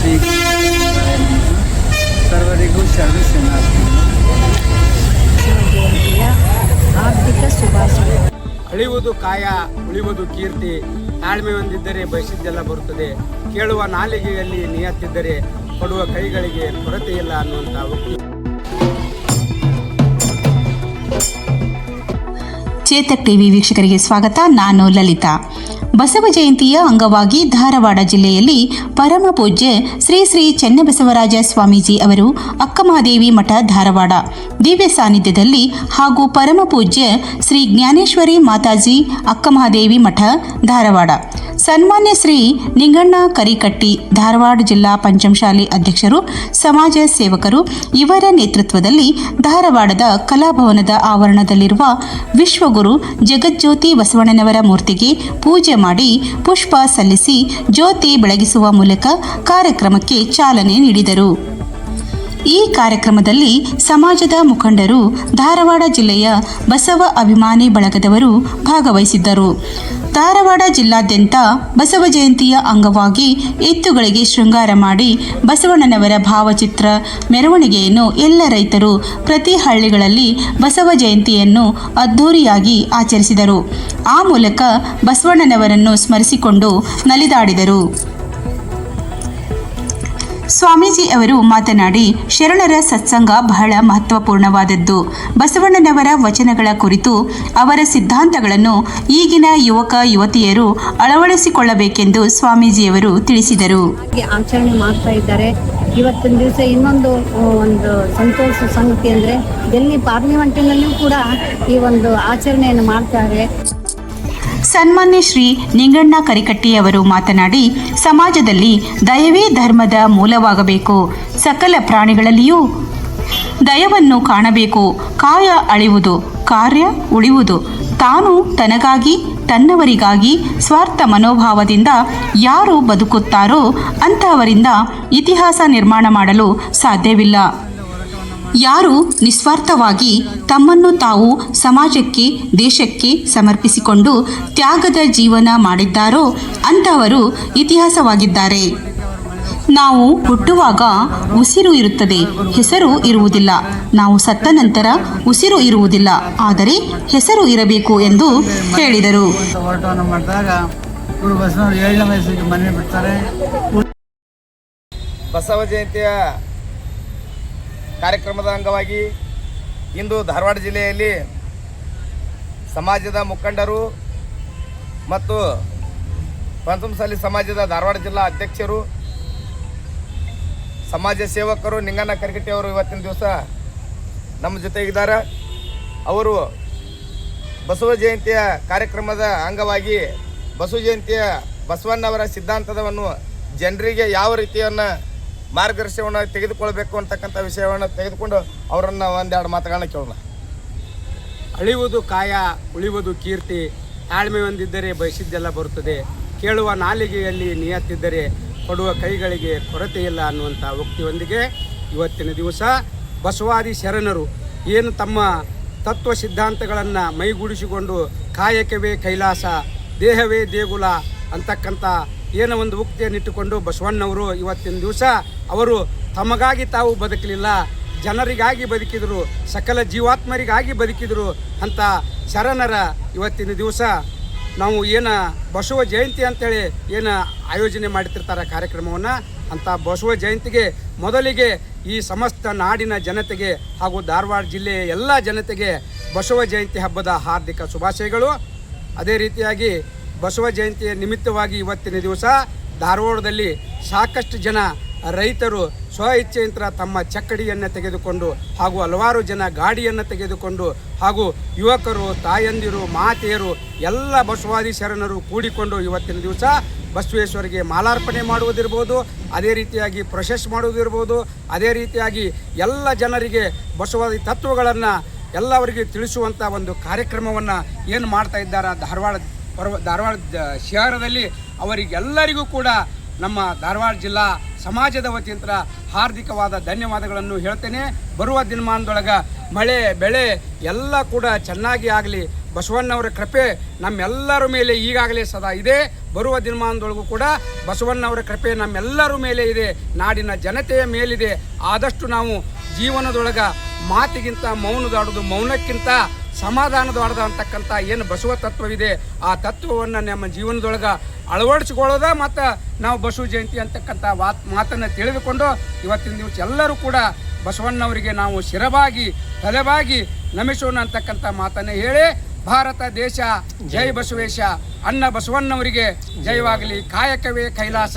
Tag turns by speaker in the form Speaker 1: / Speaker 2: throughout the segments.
Speaker 1: ಶ್ರೀ ಸರ್ವರಿಗೂ
Speaker 2: ಹಾರ್ದಿಕ ಶುಭಾಶಯ.
Speaker 3: ಅಳಿಯುವುದು ಕಾಯ ಉಳಿವುದು ಕೀರ್ತಿ. ತಾಳ್ಮೆ ಹೊಂದಿದ್ದರೆ ಬಯಸಿದ್ದೆಲ್ಲ ಬರುತ್ತದೆ. ಕೇಳುವ ನಾಲಿಗೆಯಲ್ಲಿ ನಿಯತ್ತಿದ್ದರೆ ಕೊಡುವ ಕೈಗಳಿಗೆ ಕೊರತೆ ಇಲ್ಲ ಅನ್ನುವಂತ
Speaker 4: ಚೇತಕ್ ಟಿವಿ ವೀಕ್ಷಕರಿಗೆ ಸ್ವಾಗತ. ನಾನು ಲಲಿತಾ. ಬಸವ ಜಯಂತಿಯ ಅಂಗವಾಗಿ ಧಾರವಾಡ ಜಿಲ್ಲೆಯಲ್ಲಿ ಪರಮ ಪೂಜ್ಯ ಶ್ರೀ ಶ್ರೀ ಚೆನ್ನಬಸವರಾಜ ಸ್ವಾಮೀಜಿ ಅವರು ಅಕ್ಕಮಹಾದೇವಿ ಮಠ ಧಾರವಾಡ. ದಿವ್ಯ ಸಾನ್ನಿಧ್ಯದಲ್ಲಿ ಹಾಗೂ ಪರಮ ಪೂಜ್ಯ ಶ್ರೀ ಜ್ಞಾನೇಶ್ವರಿ ಮಾತಾಜಿ ಅಕ್ಕಮಹಾದೇವಿ ಮಠ ಧಾರವಾಡ. ಸನ್ಮಾನ್ಯ ಶ್ರೀ ನಿಂಗಣ್ಣ ಕರಿಕಟ್ಟಿ, ಧಾರವಾಡ ಜಿಲ್ಲಾ ಪಂಚಮಶಾಲೆ ಅಧ್ಯಕ್ಷರು, ಸಮಾಜ ಸೇವಕರು, ಇವರ ನೇತೃತ್ವದಲ್ಲಿ ಧಾರವಾಡದ ಕಲಾಭವನದ ಆವರಣದಲ್ಲಿರುವ ವಿಶ್ವಗುರು ಜಗಜ್ಯೋತಿ ಬಸವಣ್ಣನವರ ಮೂರ್ತಿಗೆ ಪೂಜೆ ಮಾಡಿ ಪುಷ್ಪ ಸಲ್ಲಿಸಿ ಜ್ಯೋತಿ ಬೆಳಗಿಸುವ ಮೂಲಕ ಕಾರ್ಯಕ್ರಮಕ್ಕೆ ಚಾಲನೆ ನೀಡಿದರು. ಈ ಕಾರ್ಯಕ್ರಮದಲ್ಲಿ ಸಮಾಜದ ಮುಖಂಡರು ಧಾರವಾಡ ಜಿಲ್ಲೆಯ ಬಸವ ಅಭಿಮಾನಿ ಬಳಗದವರು ಭಾಗವಹಿಸಿದ್ದರು. ಧಾರವಾಡ ಜಿಲ್ಲಾದ್ಯಂತ ಬಸವ ಜಯಂತಿಯ ಅಂಗವಾಗಿ ಎತ್ತುಗಳಿಗೆ ಶೃಂಗಾರ ಮಾಡಿ ಬಸವಣ್ಣನವರ ಭಾವಚಿತ್ರ ಮೆರವಣಿಗೆಯನ್ನು ಎಲ್ಲ ರೈತರು ಪ್ರತಿ ಹಳ್ಳಿಗಳಲ್ಲಿ ಬಸವ ಜಯಂತಿಯನ್ನು ಅದ್ಧೂರಿಯಾಗಿ ಆಚರಿಸಿದರು. ಆ ಮೂಲಕ ಬಸವಣ್ಣನವರನ್ನು ಸ್ಮರಿಸಿಕೊಂಡು ನಲಿದಾಡಿದರು. ಸ್ವಾಮೀಜಿ ಅವರು ಮಾತನಾಡಿ, ಶರಣರ ಸತ್ಸಂಗ ಬಹಳ ಮಹತ್ವಪೂರ್ಣವಾದದ್ದು. ಬಸವಣ್ಣನವರ ವಚನಗಳ ಕುರಿತು ಅವರ ಸಿದ್ಧಾಂತಗಳನ್ನು ಈಗಿನ ಯುವಕ, ಯುವತಿಯರು ಅಳವಡಿಸಿಕೊಳ್ಳಬೇಕೆಂದು ಸ್ವಾಮೀಜಿಯವರು ತಿಳಿಸಿದರು.
Speaker 2: ಆಚರಣೆ ಮಾಡ್ತಾ ಇದ್ದಾರೆ. ಇವತ್ತಿನ ದಿವಸ ಇನ್ನೊಂದು ಒಂದು ಸಂತೋಷ ಸಂಗತಿ ಅಂದರೆ ಡೆಲ್ಲಿ ಪಾರ್ಲಿಮೆಂಟಿನಲ್ಲಿಯೂ ಕೂಡ ಈ ಒಂದು ಆಚರಣೆಯನ್ನು ಮಾಡ್ತಾರೆ.
Speaker 4: ಸನ್ಮಾನ್ಯ ಶ್ರೀ ನಿಂಗಣ್ಣ ಕರಿಕಟ್ಟಿಯವರು ಮಾತನಾಡಿ, ಸಮಾಜದಲ್ಲಿ ದಯವೇ ಧರ್ಮದ ಮೂಲವಾಗಬೇಕು. ಸಕಲ ಪ್ರಾಣಿಗಳಲ್ಲಿಯೂ ದಯವನ್ನು ಕಾಣಬೇಕು. ಕಾಯ ಅಳಿವುದು ಕಾರ್ಯ ಉಳಿಯುವುದು. ತಾನು ತನಗಾಗಿ, ತನ್ನವರಿಗಾಗಿ, ಸ್ವಾರ್ಥ ಮನೋಭಾವದಿಂದ ಯಾರು ಬದುಕುತ್ತಾರೋ ಅಂತಹವರಿಂದ ಇತಿಹಾಸ ನಿರ್ಮಾಣ ಮಾಡಲು ಸಾಧ್ಯವಿಲ್ಲ. ಯಾರು ನಿಸ್ವಾರ್ಥವಾಗಿ ತಮ್ಮನ್ನು ತಾವು ಸಮಾಜಕ್ಕೆ, ದೇಶಕ್ಕೆ ಸಮರ್ಪಿಸಿಕೊಂಡು ತ್ಯಾಗದ ಜೀವನ ಮಾಡಿದ್ದಾರೋ ಅಂತವರು ಇತಿಹಾಸವಾಗಿದ್ದಾರೆ. ನಾವು ಹುಟ್ಟುವಾಗ ಉಸಿರು ಇರುತ್ತದೆ, ಹೆಸರು ಇರುವುದಿಲ್ಲ. ನಾವು ಸತ್ತ ನಂತರ ಉಸಿರು ಇರುವುದಿಲ್ಲ, ಆದರೆ ಹೆಸರು ಇರಬೇಕು ಎಂದು ಹೇಳಿದರು.
Speaker 3: ಬಸವ ಹೋರಾಟವನ್ನು ಕಾರ್ಯಕ್ರಮದ ಅಂಗವಾಗಿ ಇಂದು ಧಾರವಾಡ ಜಿಲ್ಲೆಯಲ್ಲಿ ಸಮಾಜದ ಮುಖಂಡರು ಮತ್ತು ಪಂಚಮಸಾಲಿ ಸಮಾಜದ ಧಾರವಾಡ ಜಿಲ್ಲಾ ಅಧ್ಯಕ್ಷರು, ಸಮಾಜ ಸೇವಕರು ನಿಂಗಣ್ಣ ಕರ್ಕಟ್ಟಿಯವರು ಇವತ್ತಿನ ದಿವಸ ನಮ್ಮ ಜೊತೆಗಿದ್ದಾರೆ. ಅವರು ಬಸವ ಜಯಂತಿಯ ಕಾರ್ಯಕ್ರಮದ ಅಂಗವಾಗಿ ಬಸವ ಜಯಂತಿಯ ಬಸವಣ್ಣವರ ಸಿದ್ಧಾಂತದವನ್ನು ಜನರಿಗೆ ಯಾವ ರೀತಿಯನ್ನು ಮಾರ್ಗದರ್ಶನವನ್ನು ತೆಗೆದುಕೊಳ್ಬೇಕು ಅಂತಕ್ಕಂಥ ವಿಷಯವನ್ನು ತೆಗೆದುಕೊಂಡು ಅವರನ್ನು ಒಂದೆರಡು ಮಾತುಗಳನ್ನ ಕೇಳೋಣ. ಅಳಿಯುವುದು ಕಾಯ, ಉಳಿಯುವುದು ಕೀರ್ತಿ, ತಾಳ್ಮೆ ಹೊಂದಿದ್ದರೆ ಬಯಸಿದ್ದೆಲ್ಲ ಬರುತ್ತದೆ. ಕೇಳುವ ನಾಲಿಗೆಯಲ್ಲಿ ನಿಯತ್ತಿದ್ದರೆ ಕೊಡುವ ಕೈಗಳಿಗೆ ಕೊರತೆ ಇಲ್ಲ ಅನ್ನುವಂಥ ವ್ಯಕ್ತಿಯೊಂದಿಗೆ ಇವತ್ತಿನ ದಿವಸ ಬಸವಾದಿ ಶರಣರು ಏನು ತಮ್ಮ ತತ್ವ ಸಿದ್ಧಾಂತಗಳನ್ನು ಮೈಗೂಡಿಸಿಕೊಂಡು ಕಾಯಕವೇ ಕೈಲಾಸ, ದೇಹವೇ ದೇಗುಲ ಅಂತಕ್ಕಂಥ ಏನೋ ಒಂದು ಉಕ್ತಿಯನ್ನಿಟ್ಟುಕೊಂಡು ಬಸವಣ್ಣವರು ಇವತ್ತಿನ ದಿವಸ ಅವರು ತಮಗಾಗಿ ತಾವು ಬದುಕಲಿಲ್ಲ. ಜನರಿಗಾಗಿ ಬದುಕಿದರು, ಸಕಲ ಜೀವಾತ್ಮರಿಗಾಗಿ ಬದುಕಿದರು ಅಂತ ಶರಣರ ಇವತ್ತಿನ ದಿವಸ ನಾವು ಏನು ಬಸವ ಜಯಂತಿ ಅಂತೇಳಿ ಏನು ಆಯೋಜನೆ ಮಾಡ್ತಿರ್ತಾರೆ ಕಾರ್ಯಕ್ರಮವನ್ನು ಅಂಥ ಬಸವ ಜಯಂತಿಗೆ ಮೊದಲಿಗೆ ಈ ಸಮಸ್ತ ನಾಡಿನ ಜನತೆಗೆ ಹಾಗೂ ಧಾರವಾಡ ಜಿಲ್ಲೆಯ ಎಲ್ಲ ಜನತೆಗೆ ಬಸವ ಜಯಂತಿ ಹಬ್ಬದ ಹಾರ್ದಿಕ ಶುಭಾಶಯಗಳು. ಅದೇ ರೀತಿಯಾಗಿ ಬಸವ ಜಯಂತಿಯ ನಿಮಿತ್ತವಾಗಿ ಇವತ್ತಿನ ದಿವಸ ಧಾರವಾಡದಲ್ಲಿ ಸಾಕಷ್ಟು ಜನ ರೈತರು ಸ್ವ ಇಚ್ಛೆಯಂತರ ತಮ್ಮ ಚಕ್ಕಡಿಯನ್ನು ತೆಗೆದುಕೊಂಡು ಹಾಗೂ ಹಲವಾರು ಜನ ಗಾಡಿಯನ್ನು ತೆಗೆದುಕೊಂಡು ಹಾಗೂ ಯುವಕರು, ತಾಯಂದಿರು, ಮಾತೆಯರು, ಎಲ್ಲ ಬಸವಾದಿ ಶರಣರು ಕೂಡಿಕೊಂಡು ಇವತ್ತಿನ ದಿವಸ ಬಸವೇಶ್ವರಿಗೆ ಮಾಲಾರ್ಪಣೆ ಮಾಡುವುದಿರ್ಬೋದು, ಅದೇ ರೀತಿಯಾಗಿ ಪ್ರೊಸೆಸ್ ಮಾಡುವುದಿರ್ಬೋದು, ಅದೇ ರೀತಿಯಾಗಿ ಎಲ್ಲ ಜನರಿಗೆ ಬಸವಾದಿ ತತ್ವಗಳನ್ನು ಎಲ್ಲವರಿಗೆ ತಿಳಿಸುವಂಥ ಒಂದು ಕಾರ್ಯಕ್ರಮವನ್ನು ಏನು ಮಾಡ್ತಾ ಇದ್ದಾರೆ ಧಾರವಾಡ ಪರ್ವ ಧಾರವಾಡ ಶಹರದಲ್ಲಿ ಅವರಿಗೆಲ್ಲರಿಗೂ ಕೂಡ ನಮ್ಮ ಧಾರವಾಡ ಜಿಲ್ಲಾ ಸಮಾಜದ ವತಿಯಿಂದ ಹಾರ್ದಿಕವಾದ ಧನ್ಯವಾದಗಳನ್ನು ಹೇಳ್ತೇನೆ. ಬರುವ ದಿನಮಾನದೊಳಗೆ ಮಳೆ, ಬೆಳೆ ಎಲ್ಲ ಕೂಡ ಚೆನ್ನಾಗಿ ಆಗಲಿ. ಬಸವಣ್ಣವರ ಕೃಪೆ ನಮ್ಮೆಲ್ಲರ ಮೇಲೆ ಈಗಾಗಲೇ ಸದಾ ಇದೆ. ಬರುವ ದಿನಮಾನದೊಳಗೂ ಕೂಡ ಬಸವಣ್ಣವರ ಕೃಪೆ ನಮ್ಮೆಲ್ಲರ ಮೇಲೆ ಇದೆ. ನಾಡಿನ ಜನತೆಯ ಮೇಲಿದೆ. ಆದಷ್ಟು ನಾವು ಜೀವನದೊಳಗೆ ಮಾತಿಗಿಂತ, ಮೌನದಾಡೋದು ಮೌನಕ್ಕಿಂತ ಸಮಾಧಾನದಾಡೋದು ಅಂತಕ್ಕಂಥ ಏನು ಬಸವ ತತ್ವವಿದೆ, ಆ ತತ್ವವನ್ನು ನಮ್ಮ ಜೀವನದೊಳಗೆ ಅಳವಡಿಸಿಕೊಳ್ಳೋದ ಮತ್ತು ನಾವು ಬಸವ ಜಯಂತಿ ಅಂತಕ್ಕಂಥ ವಾತ್, ಮಾತನ್ನು ತಿಳಿದುಕೊಂಡು ಇವತ್ತಿನ ದಿವಸ ಎಲ್ಲರೂ ಕೂಡ ಬಸವಣ್ಣವರಿಗೆ ನಾವು ಶಿರವಾಗಿ ತಲೆಬಾಗಿ ನಮಿಸೋಣ ಅಂತಕ್ಕಂಥ ಮಾತನ್ನು ಹೇಳಿ, ಭಾರತ ದೇಶ, ಜೈ ಬಸವೇಶ. ಅನ್ನ ಬಸವಣ್ಣವರಿಗೆ ಜಯವಾಗಲಿ. ಕಾಯಕವೇ ಕೈಲಾಸ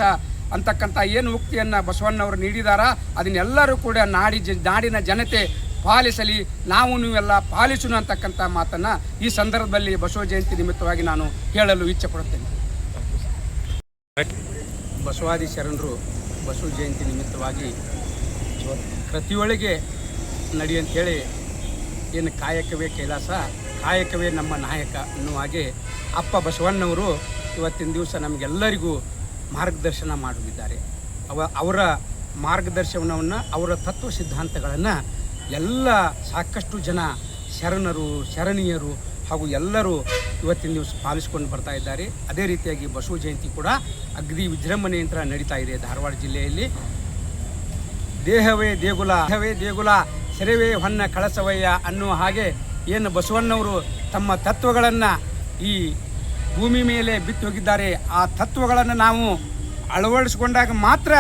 Speaker 3: ಅಂತಕ್ಕಂಥ ಏನು ಉಕ್ತಿಯನ್ನು ಬಸವಣ್ಣವರು ನೀಡಿದಾರ, ಅದನ್ನೆಲ್ಲರೂ ಕೂಡ ನಾಡಿ ನಾಡಿನ ಜನತೆ ಪಾಲಿಸಲಿ, ನಾವು ನೀವೆಲ್ಲ ಪಾಲಿಸೋಣ ಅಂತಕ್ಕಂಥ ಮಾತನ್ನು ಈ ಸಂದರ್ಭದಲ್ಲಿ ಬಸವ ಜಯಂತಿ ನಿಮಿತ್ತವಾಗಿ ನಾನು ಹೇಳಲು ಇಚ್ಛೆ ಪಡುತ್ತೇನೆ. ಬಸವಾದಿ ಶರಣರು ಬಸವ ಜಯಂತಿ ನಿಮಿತ್ತವಾಗಿ ಪ್ರತಿಯೊಳಗೆ ನಡಿ ಅಂತೇಳಿ ಏನು ಕಾಯಕವೇ ಕೈಲಾಸ, ಕಾಯಕವೇ ನಮ್ಮ ನಾಯಕ ಅನ್ನುವ ಹಾಗೆ ಅಪ್ಪ ಬಸವಣ್ಣವರು ಇವತ್ತಿನ ದಿವಸ ನಮಗೆಲ್ಲರಿಗೂ ಮಾರ್ಗದರ್ಶನ ಮಾಡುತ್ತಿದ್ದಾರೆ. ಅವ ಅವರ ಮಾರ್ಗದರ್ಶನವನ್ನು, ಅವರ ತತ್ವ ಸಿದ್ಧಾಂತಗಳನ್ನು ಎಲ್ಲ ಸಾಕಷ್ಟು ಜನ ಶರಣರು, ಶರಣೀಯರು ಹಾಗೂ ಎಲ್ಲರೂ ಇವತ್ತಿನ ದಿವಸ ಪಾಲಿಸ್ಕೊಂಡು ಬರ್ತಾ ಇದ್ದಾರೆ. ಅದೇ ರೀತಿಯಾಗಿ ಬಸವ ಜಯಂತಿ ಕೂಡ ಅಗದಿ ವಿಜೃಂಭಣೆಯಂತ್ರ ನಡೀತಾ ಇದೆ ಧಾರವಾಡ ಜಿಲ್ಲೆಯಲ್ಲಿ. ದೇಹವೇ ದೇಗುಲ ದೇಹವೇ ದೇಗುಲ, ಸೆರೆವೇ ಹೊನ್ನ ಕಳಸವಯ್ಯ ಅನ್ನುವ ಹಾಗೆ ಏನು ಬಸವಣ್ಣವರು ತಮ್ಮ ತತ್ವಗಳನ್ನು ಈ ಭೂಮಿ ಮೇಲೆ ಬಿತ್ತು ಹೋಗಿದ್ದಾರೆ. ಆ ತತ್ವಗಳನ್ನು ನಾವು ಅಳವಡಿಸಿಕೊಂಡಾಗ ಮಾತ್ರ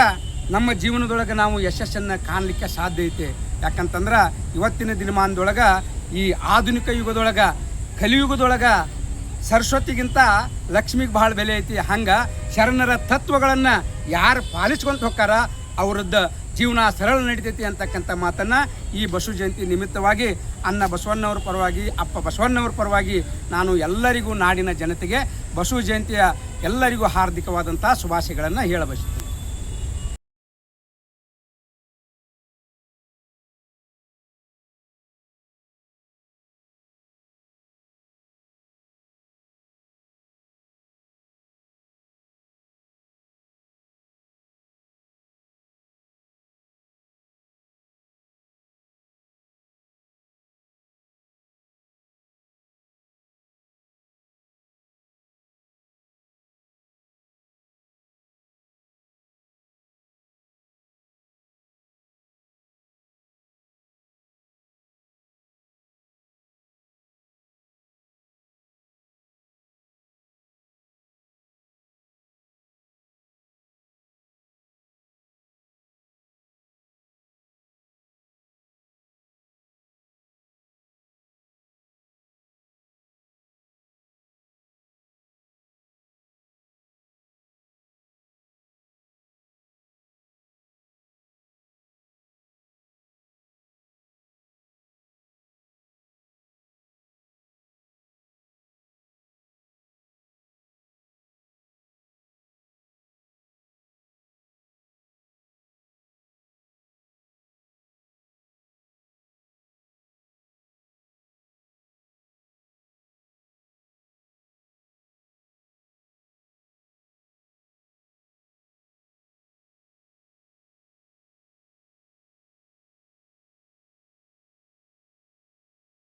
Speaker 3: ನಮ್ಮ ಜೀವನದೊಳಗೆ ನಾವು ಯಶಸ್ಸನ್ನು ಕಾಣಲಿಕ್ಕೆ ಸಾಧ್ಯ ಐತೆ. ಯಾಕಂತಂದ್ರೆ ಇವತ್ತಿನ ದಿನಮಾನದೊಳಗೆ ಈ ಆಧುನಿಕ ಯುಗದೊಳಗೆ, ಕಲಿಯುಗದೊಳಗೆ ಸರಸ್ವತಿಗಿಂತ ಲಕ್ಷ್ಮಿಗೆ ಭಾಳ ಬೆಲೆ ಐತಿ. ಹಂಗೆ ಶರಣರ ತತ್ವಗಳನ್ನು ಯಾರು ಪಾಲಿಸ್ಕೊಂತ ಹೋಗ್ತಾರ ಅವ್ರದ್ದು ಜೀವನ ಸರಳ ನಡೀತೈತಿ ಅಂತಕ್ಕಂಥ ಮಾತನ್ನು ಈ ಬಸವ ಜಯಂತಿ ನಿಮಿತ್ತವಾಗಿ ಅನ್ನ ಬಸವಣ್ಣವ್ರ ಪರವಾಗಿ, ಅಪ್ಪ ಬಸವಣ್ಣವ್ರ ಪರವಾಗಿ ನಾನು ಎಲ್ಲರಿಗೂ ನಾಡಿನ ಜನತೆಗೆ ಬಸವ ಜಯಂತಿಯ ಎಲ್ಲರಿಗೂ ಹಾರ್ದಿಕವಾದಂಥ ಶುಭಾಶಯಗಳನ್ನು ಹೇಳಬಯಸುತ್ತೇನೆ